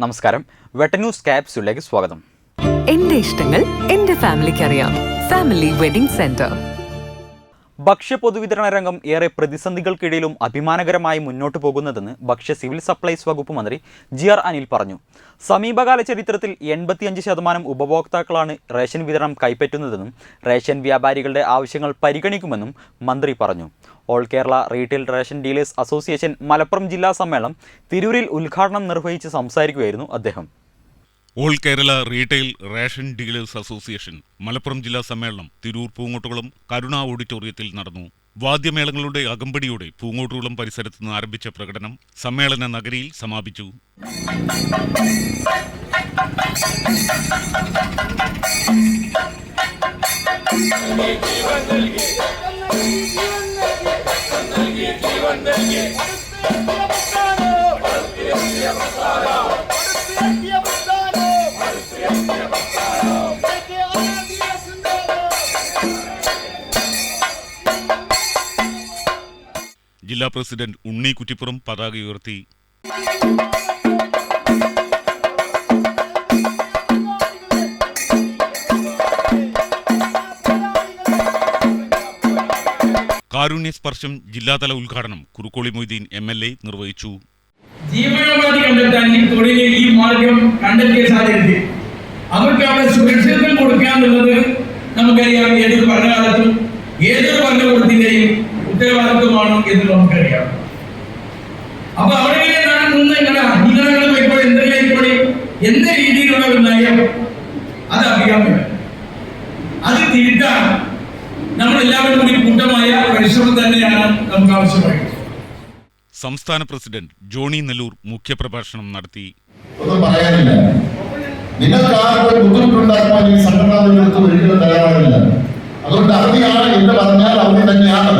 നമസ്കാരം. വെട്ടന്യൂസ് ക്യാപ്സ്യൂളിലേക്ക് സ്വാഗതം. എന്റെ ഇഷ്ടങ്ങൾ എന്റെ ഫാമിലിക്ക് അറിയാം ഫാമിലി വെഡിംഗ് സെന്റർ. ഭക്ഷ്യ പൊതുവിതരണ രംഗം ഏറെ പ്രതിസന്ധികൾക്കിടയിലും അഭിമാനകരമായി മുന്നോട്ടു പോകുന്നതെന്ന് ഭക്ഷ്യ സിവിൽ സപ്ലൈസ് വകുപ്പ് മന്ത്രി ജി ആർ അനിൽ പറഞ്ഞു. സമീപകാല ചരിത്രത്തിൽ എൺപത്തിയഞ്ച് ശതമാനം ഉപഭോക്താക്കളാണ് റേഷൻ വിതരണം കൈപ്പറ്റുന്നതെന്നും റേഷൻ വ്യാപാരികളുടെ ആവശ്യങ്ങൾ പരിഗണിക്കുമെന്നും മന്ത്രി പറഞ്ഞു. All Kerala retail ration dealers association Malappuram ജില്ലാ സമ്മേളനം തിരൂരിൽ ഉദ്ഘാടനം നിർവഹിച്ച് സംസാരിക്കുകയായിരുന്നു അദ്ദേഹം. All Kerala retail ration dealers association Malappuram ജില്ലാ സമ്മേളനം തിരൂർ പൂങ്ങോട്ടുകുളം കരുണ ഓഡിറ്റോറിയത്തിൽ നടന്നു. വാദ്യമേളങ്ങളുടെ അകമ്പടിയോടെ പൂങ്ങോട്ടുകുളം പരിസരത്ത് നിന്ന് ആരംഭിച്ച പ്രകടനം സമ്മേളന നഗരിയിൽ സമാപിച്ചു. ജില്ലാ പ്രസിഡന്റ് ഉണ്ണി കുറ്റിപ്പുറം പതാക ഉയർത്തി. കാരുണ്യ സ്പർശം ജില്ലാതല ഉദ്ഘാടനം Kurukkoli Moideen M L A നിർവഹിച്ചു. ജീവനോപാധി കണ്ടെത്താൻ ഈ തൊഴിലിൽ ഈ മാർഗം കണ്ടെത്തിയ സാഹചര്യത്തിൽ അവർക്ക് അവിടെ സുരക്ഷിതത്വം കൊടുക്കുക എന്നുള്ളത് നമുക്കറിയാം. ഏതൊരു ഭരണകാലത്തും ഏതൊരു ഭരണകൂടത്തിന്റെയും ഉത്തരവാദിത്വമാണ് എന്ന് നമുക്കറിയാം. അപ്പൊ അവിടെ നിന്ന് നിങ്ങളെ അംഗീകാരങ്ങൾ പോയിക്കോളെ എന്തെങ്കിലും ആയിക്കോളെ എന്ത് രീതിയിലുള്ള ഒരു നയം? അത് അറിയാൻ വേണം അത് തിരുത്താൻ നമ്മൾ എല്ലാവരും കൂടി കൂട്ടമായ പരിശ്രമം തന്നെയാണ് നമുക്ക് ആവശ്യമായിട്ടുള്ളത് സംസ്ഥാന പ്രസിഡന്റ് ജോണി നെല്ലൂർ മുഖ്യപ്രഭാഷണം നടത്തി. ഒന്നും പറയാനില്ല. നിങ്ങൾക്ക് ആർക്കും ബുദ്ധിമുട്ടുണ്ടാക്കുവാൻ ഈ സംഘടനാ നേതൃത്വം ഒരിക്കലും തയ്യാറാകില്ല അതുകൊണ്ട് അവധിയാണ് എന്ന് പറഞ്ഞാൽ അവധി തന്നെയാണ്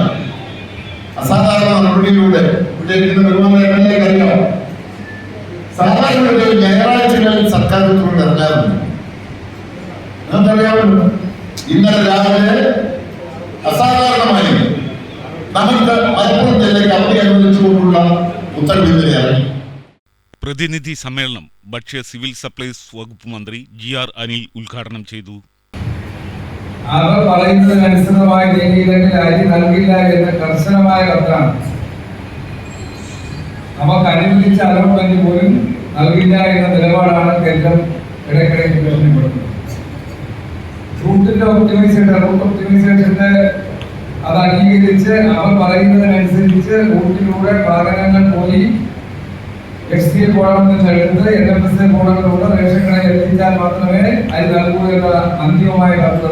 അസാധാരണ നടപടിയിലൂടെ ഇവിടെ ഇരിക്കുന്ന ബഹുമാന എം എൽ അറിയാം സാധാരണ ഒരു ഞായറാഴ്ചകളിൽ സർക്കാർ ഉത്തരവുകൾ ഇറങ്ങാറുണ്ട്. നിങ്ങൾക്കറിയാമല്ലോ ഇന്നലെ രാവിലെ അസാധാരണമായി നമുക്ക് മലപ്പുറം ജില്ലയ്ക്ക് അവധി അനുവദിച്ചുകൊണ്ടുള്ള ഉത്തരവ് ഇറങ്ങി. പ്രതിനിധി സമ്മേളനം ഭക്ഷ്യ സിവിൽ സപ്ലൈസ് വകുപ്പ് മന്ത്രി ജി ആർ അനിൽ ഉദ്ഘാടനം ചെയ്തു. അവർ പറയുന്നതിനനുസൃതമായ രീതിയിലെങ്കിൽ അരി നൽകില്ല എന്ന കർശനമായ കത്താണ്. നമുക്ക് അനുവദിച്ച അലോട്ട്മെന്റ് പോലും നൽകില്ല എന്ന നിലപാടാണ് കേന്ദ്രം ഇടയ്ക്കിടയ്ക്ക് ഭീഷണിപ്പെടുന്നത് റൂട്ടിന്റെ ഒപ്റ്റിമൈസേഷൻ അത് അംഗീകരിച്ച് അവർ പറയുന്നതിനനുസരിച്ച് റൂട്ടിലൂടെ വാഹനങ്ങൾ പോയി എസ് ഡി കോളത്തിൽ എടുത്ത് എൻ എം എസ് കോളങ്ങളിലൂടെ റേഷൻ കടയിൽ എത്തിച്ചാൽ മാത്രമേ അത് നൽകൂ എന്ന അന്തിമമായ കത്ത്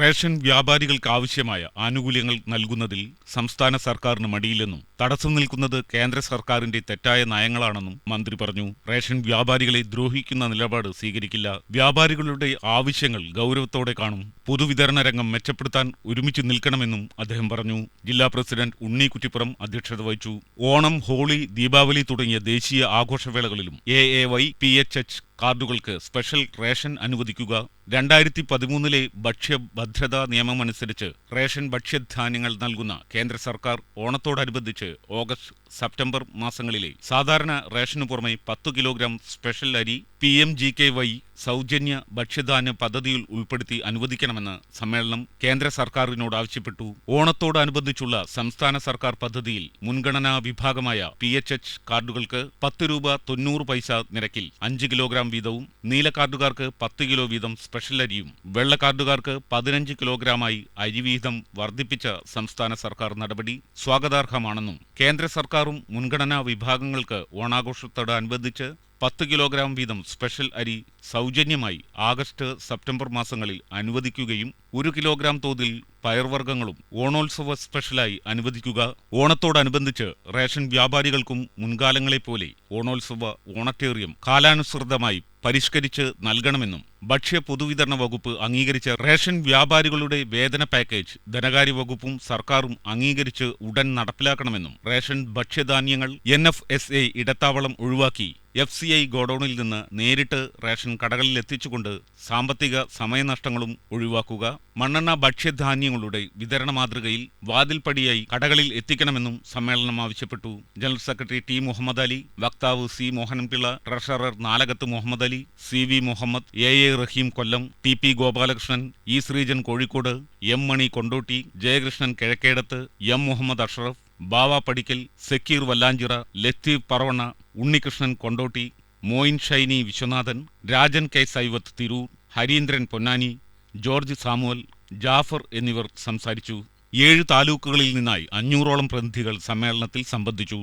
റേഷൻ വ്യാപാരികൾക്ക് ആവശ്യമായ ആനുകൂല്യങ്ങൾ നൽകുന്നതിൽ സംസ്ഥാന സർക്കാരിന് മടിയില്ലെന്നും തടസ്സം നിൽക്കുന്നത് കേന്ദ്ര സർക്കാരിന്റെ തെറ്റായ നയങ്ങളാണെന്നും മന്ത്രി പറഞ്ഞു. റേഷൻ വ്യാപാരികളെ ദ്രോഹിക്കുന്ന നിലപാട് സ്വീകരിക്കില്ല. വ്യാപാരികളുടെ ആവശ്യങ്ങൾ ഗൗരവത്തോടെ കാണും. പൊതുവിതരണ രംഗം മെച്ചപ്പെടുത്താൻ ഒരുമിച്ച് നിൽക്കണമെന്നും അദ്ദേഹം പറഞ്ഞു. ജില്ലാ പ്രസിഡന്റ് ഉണ്ണി കുറ്റിപ്പുറം അധ്യക്ഷത വഹിച്ചു. ഓണം ഹോളി ദീപാവലി തുടങ്ങിയ ദേശീയ ആഘോഷവേളകളിലും A A Y P H H കാർഡുകൾക്ക് special ration അനുവദിക്കുക. രണ്ടായിരത്തി പതിമൂന്നിലെ ഭക്ഷ്യഭദ്രതാ നിയമമനുസരിച്ച് റേഷൻ ഭക്ഷ്യധാന്യങ്ങൾ നൽകുന്ന കേന്ദ്ര സർക്കാർ ഓണത്തോടനുബന്ധിച്ച് ഓഗസ്റ്റ് സെപ്റ്റംബർ മാസങ്ങളിലെ സാധാരണ റേഷനു പുറമെ പത്ത് കിലോഗ്രാം സ്പെഷ്യൽ അരി P M G K Y സൗജന്യ ഭക്ഷ്യധാന്യ പദ്ധതിയിൽ ഉൾപ്പെടുത്തി അനുവദിക്കണമെന്ന് സമ്മേളനം കേന്ദ്ര സർക്കാരിനോട് ആവശ്യപ്പെട്ടു. ഓണത്തോടനുബന്ധിച്ചുള്ള സംസ്ഥാന സർക്കാർ പദ്ധതിയിൽ മുൻഗണനാ വിഭാഗമായ പി എച്ച് എച്ച് കാർഡുകൾക്ക് പത്ത് രൂപ തൊണ്ണൂറ് പൈസ നിരക്കിൽ അഞ്ച് കിലോഗ്രാം വീതവും നീല കാർഡുകാർക്ക് പത്ത് കിലോ വീതം സ്പെഷ്യൽ അരിയും വെള്ള കാർഡുകാർക്ക് പതിനഞ്ച് കിലോഗ്രാമായി അരി വീതം വർദ്ധിപ്പിച്ച സംസ്ഥാന സർക്കാർ നടപടി സ്വാഗതാർഹമാണെന്നും കേന്ദ്ര സർക്കാരും മുൻഗണനാ വിഭാഗങ്ങൾക്ക് ഓണാഘോഷത്തോടനുബന്ധിച്ച് പത്ത് കിലോഗ്രാം വീതം സ്പെഷ്യൽ അരി സൗജന്യമായി ആഗസ്റ്റ് സെപ്റ്റംബർ മാസങ്ങളിൽ അനുവദിക്കുകയും ഒരു കിലോഗ്രാം തോതിൽ പയർവർഗങ്ങളും ഓണോത്സവ സ്പെഷ്യലായി അനുവദിക്കുക. ഓണത്തോടനുബന്ധിച്ച് റേഷൻ വ്യാപാരികൾക്കും മുൻകാലങ്ങളെപ്പോലെ ഓണോത്സവ ഓണറ്റേറിയം കാലാനുസൃതമായി പരിഷ്കരിച്ച് നൽകണമെന്നും ഭക്ഷ്യ പൊതുവിതരണ വകുപ്പ് അംഗീകരിച്ച റേഷൻ വ്യാപാരികളുടെ വേതന പാക്കേജ് ധനകാര്യ വകുപ്പും സർക്കാരും അംഗീകരിച്ച് ഉടൻ നടപ്പിലാക്കണമെന്നും റേഷൻ ഭക്ഷ്യധാന്യങ്ങൾ എൻ എഫ് എസ് എ ഇടത്താവളം ഒഴിവാക്കി എഫ് സി ഐ ഗോഡൌണിൽ നിന്ന് നേരിട്ട് റേഷൻ കടകളിൽ എത്തിച്ചുകൊണ്ട് സാമ്പത്തിക സമയനഷ്ടങ്ങളും ഒഴിവാക്കുക മണ്ണെണ്ണ ഭക്ഷ്യധാന്യങ്ങളുടെ വിതരണ മാതൃകയിൽ വാതിൽപ്പടിയായി കടകളിൽ എത്തിക്കണമെന്നും സമ്മേളനം ആവശ്യപ്പെട്ടു. General secretary T Muhammad Ali വക്താവ് C Mohanan Pillai treasurer Nalakath Muhammad Ali C V Muhammad A A Rahim Kollam T P Gopalakrishnan E Sreejan Kozhikode M Mani Kondotty Jayakrishnan Kizhakkedath M Muhammad Ashraf Bava Padikkal Sakkir Vallanchira Latheef Paravana Unnikrishnan Kondotty Moin Shiny Viswanathan Rajan K Saivath Tirur Harindran Ponnani George Samuel Jafar എന്നിവർ സംസാരിച്ചു. ഏഴ് താലൂക്കുകളിൽ നിന്നായി അഞ്ഞൂറോളം പ്രതിനിധികൾ സമ്മേളനത്തിൽ സംബന്ധിച്ചു.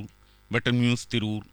വെട്ടൻ ന്യൂസ് തിരൂർ.